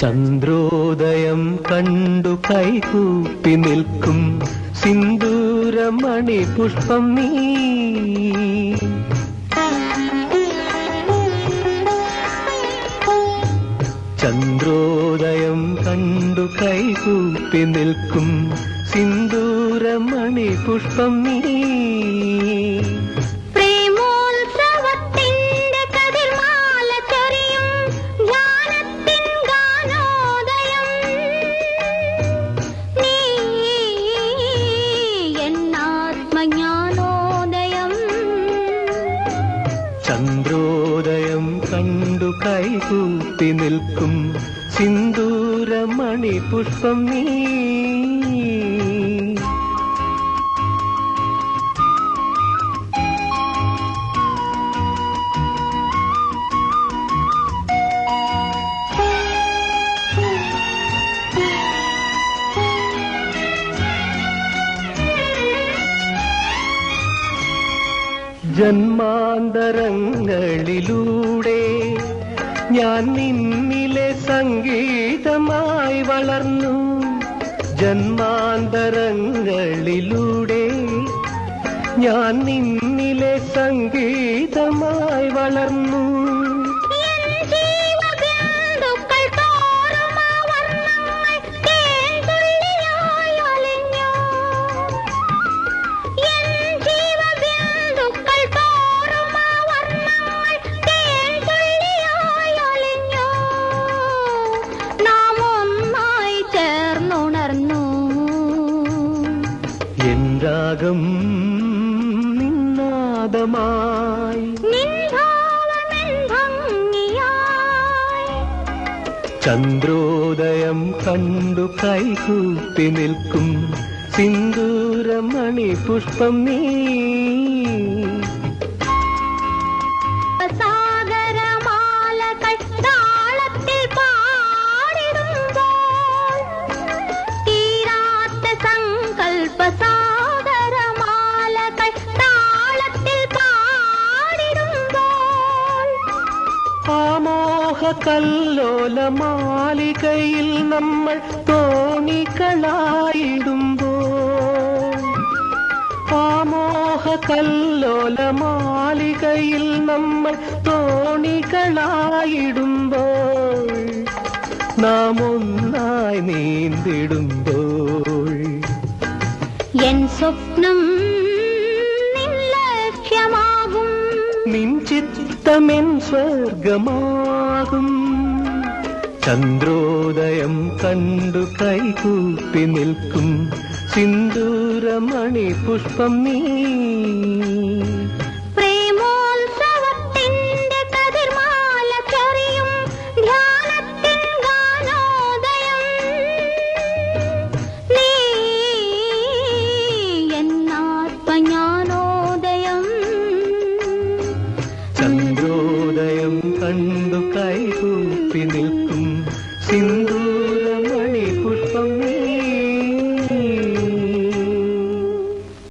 ചന്ദ്രോദയം കണ്ടു കൈകൂപ്പി നിൽക്കും സിന്ദൂരമണി പുഷ്പം നീ. ചന്ദ്രോദയം കണ്ടു കൈകൂപ്പി നിൽക്കും സിന്ദൂരമണി പുഷ്പം നീ. ചന്ദ്രോദയം കണ്ടു കൈകൂപ്പി നിൽക്കും സിന്ദൂരമണി പുഷ്പം നീ. ജന്മാന്തരങ്ങളിലൂടെ ഞാൻ നിന്നിലെ സംഗീതമായി വളർന്നു. ജന്മാന്തരങ്ങളിലൂടെ ഞാൻ നിന്നിലെ സംഗീതമായി വളർന്നു. രാഗം നിന്നാദമായി. ചന്ദ്രോദയം കണ്ടു കൈകൂപ്പി നിൽക്കും. സിന്ദൂരമണി പുഷ്പം നീ കല്ലോല മാളികയിൽ നമ്മൾ തോണികളായിടുമ്പോ ആമോഹ കല്ലോല മാളികയിൽ നമ്മൾ തോണികളായിടുമ്പോൾ നാം ഒന്നായി നീന്തിടുമ്പോൾ. എൻ സ്വപ്നം നിൻ ചിത്തമെൻ സ്വർഗമാകും. ചന്ദ്രോദയം കണ്ടു കൈകൂപ്പി നിൽക്കും. സിന്ദൂരമണി പുഷ്പം നീ sin